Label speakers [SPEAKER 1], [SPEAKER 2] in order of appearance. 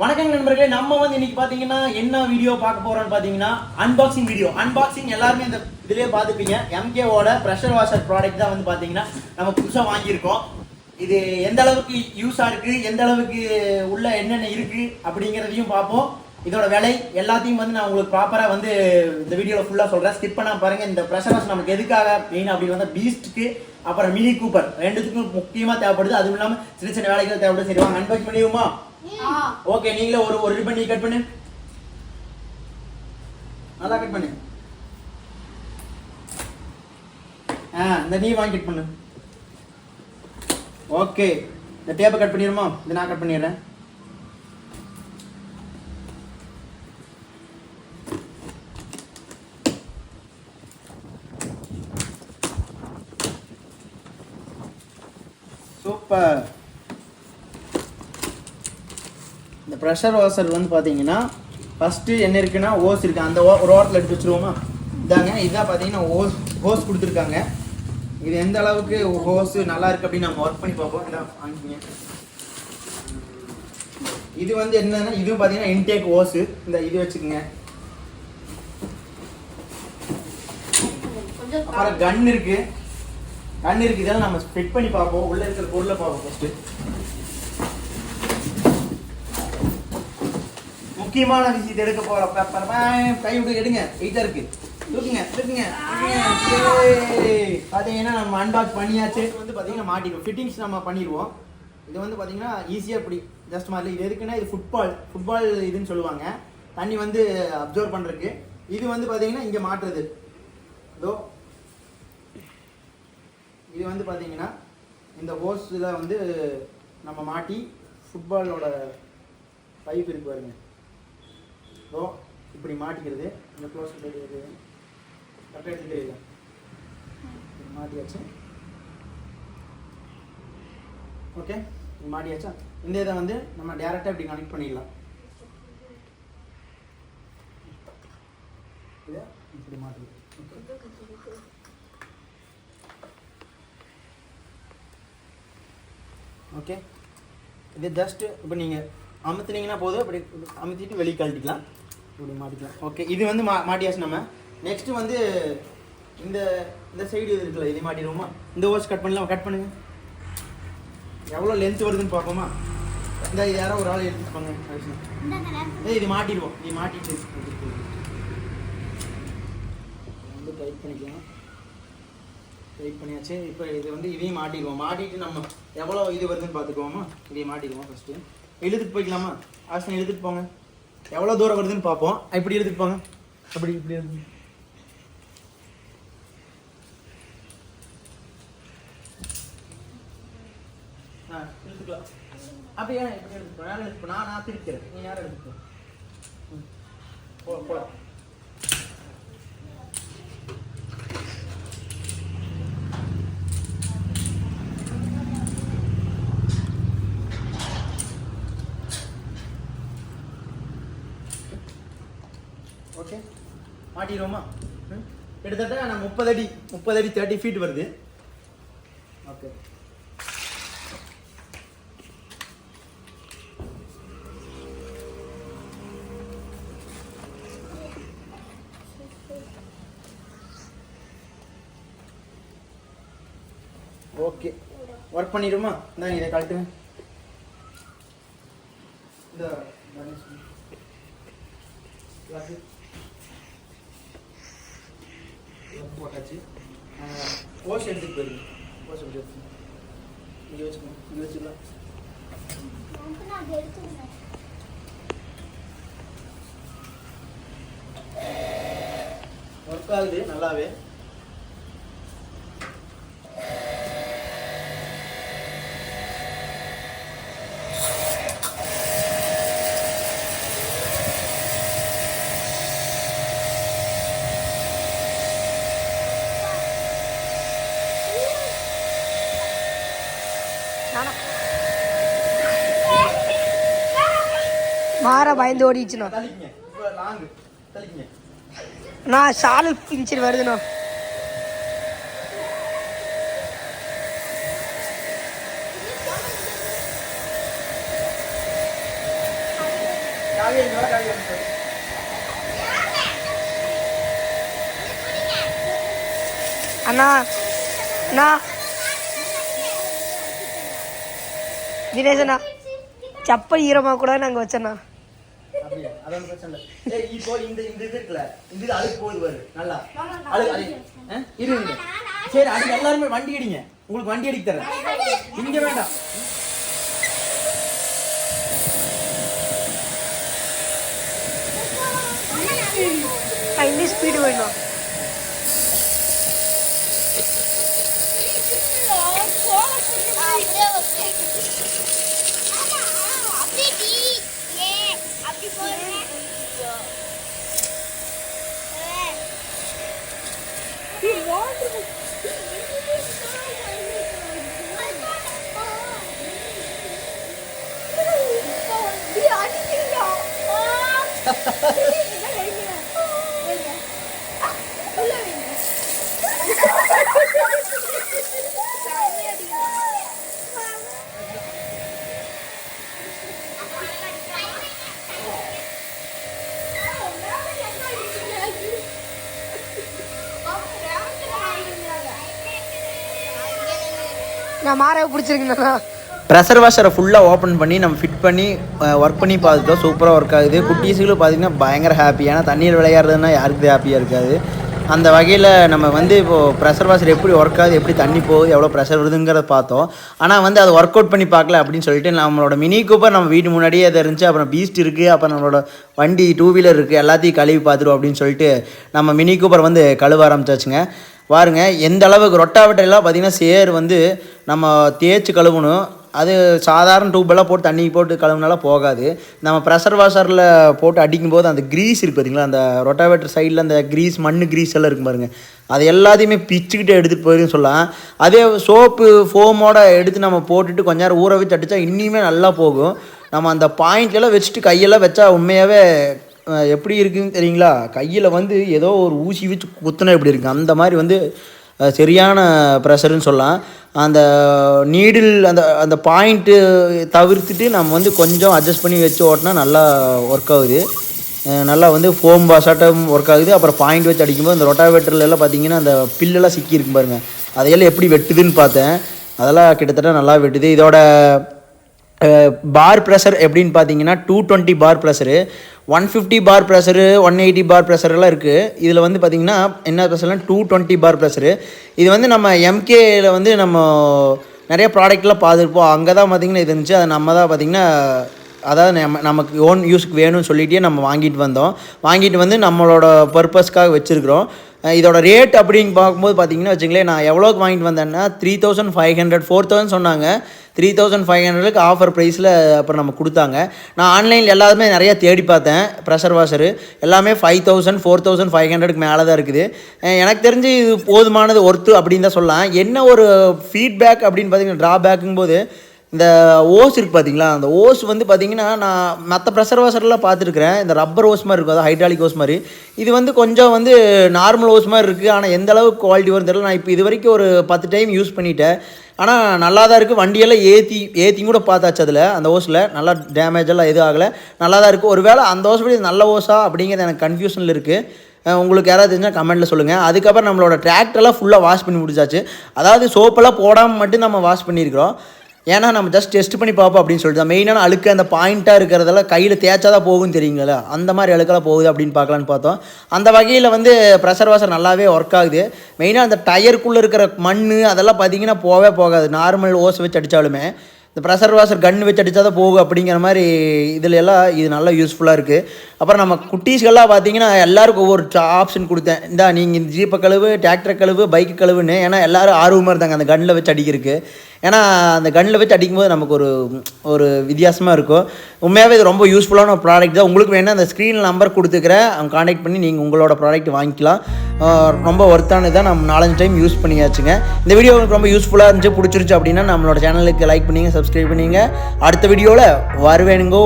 [SPEAKER 1] வணக்கம் நண்பர்களே நம்ம வந்து இன்னைக்கு பாத்தீங்கன்னா என்ன வீடியோ பார்க்க போறோம்னு பாத்தீங்கன்னா அன்பாக்சிங் வீடியோ அன்பாக்சிங் எல்லாருமே இந்த இதுலயே பார்த்துப்பீங்க. எம்கேவோட ப்ரெஷர் வாஷர் ப்ராடக்ட் தான் வந்து பாத்தீங்கன்னா நம்ம புதுசா வாங்கியிருக்கோம். இது எந்த அளவுக்கு யூஸா இருக்கு எந்த அளவுக்கு உள்ள என்னென்ன இருக்கு அப்படிங்கிறதையும் பார்ப்போம். இதோட விலை எல்லாத்தையும் வந்து நான் உங்களுக்கு ப்ராப்பரா வந்து இந்த வீடியோல ஃபுல்லா சொல்றேன். ஸ்கிப் பண்ணா பாருங்க இந்த ப்ரெஷர் வாஷ் நமக்கு எதுக்காக மெயின் அப்படின்னு வந்து பீஸ்ட்க்கு அப்புறம் மினி கூப்பர் ரெண்டுத்துக்கும் முக்கியமா தேவைப்படுது. அதுவும் இல்லாமல் சின்ன சின்ன வேலைகள் தேவைப்படுது சரி வாங்க அன்பாக்ஸ் பண்ணிடுவோமா? ஓகே நீங்களே ஒரு ஒரு ரிப்பன் நீ கட் பண்ணு. நல்லா கட் பண்ணு. ஆ இந்த நீ வாங்கி கட் பண்ணு. ஓகே இந்த டேப்பை கட் பண்ணிடுமா இதை நான் கட் பண்ணிடுறேன். சூப்பர் இந்த ப்ரெஷர் வாஷர் வந்து பார்த்தீங்கன்னா ஃபஸ்ட்டு என்ன இருக்குன்னா ஓஸ் இருக்கு. அந்த ஓ- ஒரு ஓரத்தில் எடுத்து வச்சுருவோமா? இதாங்க. இதான் பார்த்தீங்கன்னா ஓஸ் ஹோஸ் கொடுத்துருக்காங்க. இது எந்த அளவுக்கு ஹோஸ் நல்லா இருக்கு அப்படின்னு நம்ம ஒர்க் பண்ணி பார்ப்போம். இதான் வாங்கிக்கங்க. இது வந்து என்னன்னா இதுவும் பார்த்தீங்கன்னா இன்டேக் ஓஸ் இந்த இது வச்சுக்கோங்க. அப்புறம் கன் இருக்கு. கன் இருக்கு. இதெல்லாம் நம்ம ஃபிட் பண்ணி பார்ப்போம். உள்ள இருக்கிற பொருளை பார்ப்போம் ஃபர்ஸ்ட் முக்கியமான விஷயத்தை எடுக்க போற பேப்பர் கை விட்டு எடுங்க. வெயிட்டா இருக்கு. தூக்குங்க தூக்குங்க ஏய். நம்ம அன்பாக்ஸ் பண்ணியாச்சு. வந்து பாத்தீங்கன்னா மாட்டிடுவோம் ஃபிட்டிங்ஸ் நம்ம பண்ணிடுவோம். இது வந்து பாத்தீங்கன்னா ஈஸியாக இப்படி ஜஸ்ட் மாதிரி இது எதுக்குன்னா இது ஃபுட்பால் ஃபுட்பால் இதுன்னு சொல்லுவாங்க. தண்ணி வந்து அப்சர்வ் பண்றதுக்கு. இது வந்து பாத்தீங்கன்னா இங்கே மாட்டுறது. இதோ. இது வந்து பார்த்தீங்கன்னா இந்த ஹோஸில் வந்து நம்ம மாட்டி ஃபுட்பாலோட பைப் இருக்கு பாருங்கள் ஸோ இப்படி மாட்டிக்கிறது இந்த க்ளோஸ் தெரியுது கரெக்டாக எடுத்து மாட்டியாச்சு. ஓகே மாட்டியாச்சா? இந்த இதை வந்து நம்ம டேரெக்டாக இப்படி கனெக்ட் பண்ணிடலாம். இப்படி மாட்டி ஓகே இது ஜஸ்ட்டு இப்போ நீங்கள் அமுத்துனீங்கன்னா போதும். இப்படி அமுத்திட்டு வெளியே கழட்டிக்கலாம். இப்படி மாட்டிக்கலாம். ஓகே இது வந்து மா மாட்டியாச்சு நம்ம. நெக்ஸ்ட்டு வந்து இந்த இந்த சைடு இது இருக்குல்ல இது மாட்டிடுவோமா? இந்த ஓஸ் கட் பண்ணலாம் கட் பண்ணுங்க. எவ்வளோ லென்த் வருதுன்னு பார்ப்போமா? இந்த யாரோ ஒரு ஆள் எடுத்துப்பாங்க ஏய் இது மாட்டிடுவோம். இது மாட்டிட்டு. வந்து டைட் பண்ணிக்கலாம். டைட் பண்ணியாச்சு. இப்போ இது வந்து இதையும் மாட்டிடுவோம். மாட்டிட்டு நம்ம எவ்வளோ இது வருதுன்னு பார்த்துக்குவோமா இதையும் மாட்டிடுவோம் ஃபஸ்ட்டு இழுத்துட்டு போய்க்கலாமா? ஆசன் எழுதிட்டு போங்க. எவ்வளோ தூரம் வருதுன்னு பார்ப்போம். இப்படி எடுத்துப்பாங்க அப்படி இப்படி எடுத்து ஆ அப்படியே இப்படி எடுத்துட்டு யாரும் எடுத்துட்டு நான் நான் திருக்கிறேன் நீ யாரும் எடுத்துட்டு போ. மாட்டிடுவோமா கிட்டத்தட்ட நான் முப்பது அடி முப்பது அடி தேர்ட்டி ஃபீட் வருது. ஓகே. ஓகே. ஒர்க் பண்ணிடுமா இந்தாங்க இதை கழட்டுங்க இந்த கணேஷ் கிளாஸு போட்டாச்சு எடுத்துட்டு போயிருங்க ஓஸ் எடுத்து வச்சு இங்கே வச்சுக்கணும் இங்கே வச்சுக்கலாம் ஒர்க் ஆகுது நல்லாவே
[SPEAKER 2] மாற பயந்து ஓடிச்சுண்ணா நான் சாலை பிரிச்சுட்டு வருதுண்ணா. அண்ணா அண்ணா. தினேஷண்ணா செப்பல் ஈரமாக கூட நாங்கள் வச்சோண்ணா?
[SPEAKER 1] அது இப்போ இந்த இந்த இது இருக்குல்ல, இந்த இது அழுக்கு போகுது பாரு, நல்லா. அழுக்கு, அழுக்கு. ஆ? இரு, இரு. சரி, அதுக்கு எல்லாருமே வண்டி அடிங்க உங்களுக்கு வண்டி அடிக்க தரேன் இங்க வேண்டாம்
[SPEAKER 2] நான் இன்னும் ஸ்பீடு வேணும் நான் மாறவே பிடிச்சிருக்கேண்ணா
[SPEAKER 1] ப்ரெஷர் வாஷரை ஃபுல்லாக ஓப்பன் பண்ணி நம்ம ஃபிட் பண்ணி ஒர்க் பண்ணி பார்த்துட்டோம் சூப்பராக ஒர்க் ஆகுது. குட்டீஸுகளும் பார்த்தீங்கன்னா பயங்கர ஹாப்பி ஏன்னா தண்ணீர் விளையாடுறதுன்னா யாருக்கு ஹாப்பியாக இருக்காது. அந்த வகையில் நம்ம வந்து இப்போது ப்ரெஷர் வாஷர் எப்படி ஒர்க் ஆகுது எப்படி தண்ணி போகுது எவ்வளோ ப்ரெஷர் வருதுங்கிறத பார்த்தோம். ஆனால் வந்து அதை ஒர்க் அவுட் பண்ணி பார்க்கல அப்படின்னு சொல்லிட்டு நம்மளோட மினி கூப்பர் நம்ம வீட்டு முன்னாடியே அது இருந்துச்சு அப்புறம் பீஸ்ட் இருக்குது அப்புறம் நம்மளோட வண்டி டூ வீலர் இருக்குது எல்லாத்தையும் கழுவி பார்த்துருவோம் அப்படின்னு சொல்லிட்டு நம்ம மினி கூப்பர் வந்து கழுவ ஆரம்பிச்சாச்சுங்க. பாருங்கள் எந்த அளவுக்கு ரொட்டாவட்டெல்லாம் பார்த்திங்கன்னா சேர் வந்து நம்ம தேய்ச்சி கழுவணும். அது சாதாரண டூப்பெல்லாம் போட்டு தண்ணி போட்டு கழுவுனாலாம் போகாது. நம்ம ப்ரெஷர் வாஷரில் போட்டு அடிக்கும்போது அந்த க்ரீஸ் இருக்குது பார்த்தீங்களா அந்த ரொட்டாவேட்டர் சைடில் அந்த க்ரீஸ் மண் க்ரீஸ் எல்லாம் இருக்கும் பாருங்கள் அது எல்லாத்தையுமே பிச்சுக்கிட்டு எடுத்துகிட்டு போயிருன்னு சொல்லலாம். அதே சோப்பு ஃபோமோட எடுத்து நம்ம போட்டுட்டு கொஞ்ச நேரம் ஊற வச்சு அடித்தா இன்னுமே நல்லா போகும். நம்ம அந்த பாயிண்ட்லாம் வச்சுட்டு கையெல்லாம் வச்சா உண்மையாகவே எப்படி இருக்குதுன்னு தெரியுங்களா? கையில் வந்து ஏதோ ஒரு ஊசி வச்சு குத்துனா எப்படி இருக்குது அந்த மாதிரி வந்து சரியான ப்ரெஷருன்னு சொல்லலாம். அந்த நீடில் அந்த அந்த பாயிண்ட்டு தவிர்த்துட்டு நம்ம வந்து கொஞ்சம் அட்ஜஸ்ட் பண்ணி வச்சு ஓட்டினா நல்லா ஒர்க் ஆகுது. நல்லா வந்து ஃபோம் வாசாட்டம் ஒர்க் ஆகுது. அப்புறம் பாயிண்ட் வச்சு அடிக்கும்போது அந்த ரொட்டாவேட்டர்லாம் எல்லாம் பார்த்தீங்கன்னா அந்த பில்லெல்லாம் சிக்கி இருக்கும் அதையெல்லாம் எப்படி வெட்டுதுன்னு பார்த்தேன். அதெல்லாம் கிட்டத்தட்ட நல்லா வெட்டுது. இதோட பார் ப்ரெஷர் எப்படின்னு பார்த்தீங்கன்னா two twenty bar pressure one fifty bar pressure one eighty bar ப்ரெஷர்லாம் இருக்குது இதில் வந்து பார்த்திங்கன்னா என்ன ப்ரெஷர்லாம் டூ டுவெண்ட்டி பார் ப்ரெஷரு இது வந்து நம்ம எம்கேயில் வந்து நம்ம நிறைய ப்ராடக்ட்லாம் பார்த்துருப்போம். அங்கே தான் பார்த்திங்கன்னா இது இருந்துச்சு. அது நம்ம தான் பார்த்திங்கன்னா அதாவது நம்ம நமக்கு ஓன் யூஸ்க்கு வேணும்னு சொல்லிகிட்டே நம்ம வாங்கிட்டு வந்தோம். வாங்கிட்டு வந்து நம்மளோட பர்பஸ்க்காக வச்சுருக்குறோம். இதோட ரேட் அப்படின்னு பார்க்கும்போது பார்த்தீங்கன்னா வச்சுங்களேன் நான் எவ்வளோக்கு வாங்கிட்டு வந்தேன்னா three thousand five hundred four thousand சொன்னாங்க. த்ரீ தௌசண்ட் ஃபைவ் ஹண்ட்ரடுக்கு ஆஃபர் ப்ரைஸில் அப்புறம் நம்ம கொடுத்தாங்க. நான் ஆன்லைனில் எல்லாருமே நிறையா தேடி பார்த்தேன். ப்ரெஷர் வாஷரு எல்லாமே five thousand four thousand five ஹண்ட்ரடுக்கு மேலே தான் இருக்குது. எனக்கு தெரிஞ்சு இது போதுமானது ஒர்த்து அப்படின்னு தான் சொல்லலாம். என்ன ஒரு ஃபீட்பேக் அப்படின்னு பார்த்தீங்கன்னா ட்ராபேக்குங்கும் போது இந்த ஓஸ் இருக்குது பார்த்தீங்களா அந்த ஓஸ் வந்து பார்த்தீங்கன்னா நான் மற்ற ப்ரெஷர் வாஷர்லாம் பார்த்துருக்குறேன். இந்த ரப்பர் ஓஸ் மாதிரி இருக்கும். அதாவது ஹைட்ராலிக் ஓஸ் மாதிரி. இது வந்து கொஞ்சம் வந்து நார்மல் ஓஸ் மாதிரி இருக்குது ஆனால் எந்த அளவுக்கு குவாலிட்டி வரும் தெரியல. நான் இப்போ இது வரைக்கும் ஒரு பத்து டைம் யூஸ் பண்ணிட்டேன். ஆனால் நல்லா தான் இருக்குது வண்டியெல்லாம் ஏற்றி ஏற்றி கூட பார்த்தாச்சு அதில் அந்த ஓஸில். நல்லா டேமேஜ் எல்லாம் எதுவும் ஆகலை. நல்லா தான் இருக்குது ஒருவேளை அந்த ஓஸ் படி நல்ல ஓஸா? அப்படிங்கிறது எனக்கு கன்ஃபியூஷனில் இருக்குது உங்களுக்கு யாராவது தெரிஞ்சால் கமெண்ட்டில் சொல்லுங்கள் அதுக்கப்புறம் நம்மளோட டிராக்டர்லாம் ஃபுல்லாக வாஷ் பண்ணி முடிச்சாச்சு. அதாவது சோப்பெல்லாம் போடாமல் மட்டும் நம்ம வாஷ் பண்ணியிருக்கிறோம். ஏன்னா நம்ம ஜஸ்ட் டெஸ்ட் பண்ணி பார்ப்போம் அப்படின்னு சொல்லிட்டு மெயினான அழுக்கு அந்த பாயிண்ட்டாக இருக்கிறதெல்லாம் கையில் தேய்ச்சா தான் போகும் தெரியுங்களா? அந்த மாதிரி அழுக்கெல்லாம் போகுது அப்படின்னு பார்க்கலான்னு பார்த்தோம். அந்த வகையில் வந்து ப்ரெஷர் வாஷர் நல்லாவே ஒர்க் ஆகுது. மெயினாக அந்த டயருக்குள்ளே இருக்கிற மண் அதெல்லாம் பார்த்தீங்கன்னா போகவே போகாது. நார்மல் ஓஸ் வச்சு அடித்தாலுமே இந்த ப்ரெஷர் வாஷர் கன் வச்சு அடித்தா தான் போகும் அப்படிங்கிற மாதிரி இதில் எல்லாம் இது நல்லா யூஸ்ஃபுல்லாக இருக்குது அப்புறம் நம்ம குட்டீஸ்கெல்லாம் பார்த்தீங்கன்னா எல்லாருக்கும் ஒவ்வொரு ஆப்ஷன் கொடுத்தேன். இந்தா நீங்கள் இந்த ஜீப்பை கழுவு டிராக்டர் கழுவு பைக்கு கழுவுன்னு. ஏன்னா எல்லாரும் ஆர்வமாக இருந்தாங்க அந்த கன்னில் வச்சு அடிக்கிறதுக்கு. ஏன்னா அந்த கன்னில் வச்சு அடிக்கும்போது நமக்கு ஒரு ஒரு வித்தியாசமாக இருக்கும். உண்மையாகவே இது ரொம்ப யூஸ்ஃபுல்லான ஒரு ப்ராடக்ட் தான். உங்களுக்கு வேணால் அந்த ஸ்க்ரீன் நம்பர் கொடுத்துக்கிறேன் அவங்க காண்டாக்ட் பண்ணி நீங்கள் உங்களோட ப்ராடக்ட் வாங்கிக்கலாம். ரொம்ப ஒர்த்தானது தான். நம்ம நாலஞ்சு டைம் யூஸ் பண்ணியாச்சுங்க. இந்த வீடியோ உங்களுக்கு ரொம்ப யூஸ்ஃபுல்லாக இருந்துச்சு பிடிச்சிருச்சு அப்படின்னா நம்மளோட சேனலுக்கு லைக் பண்ணிங்க சப்ஸ்கிரைப் பண்ணிங்க. அடுத்த வீடியோவில் வருவேனுங்கோ.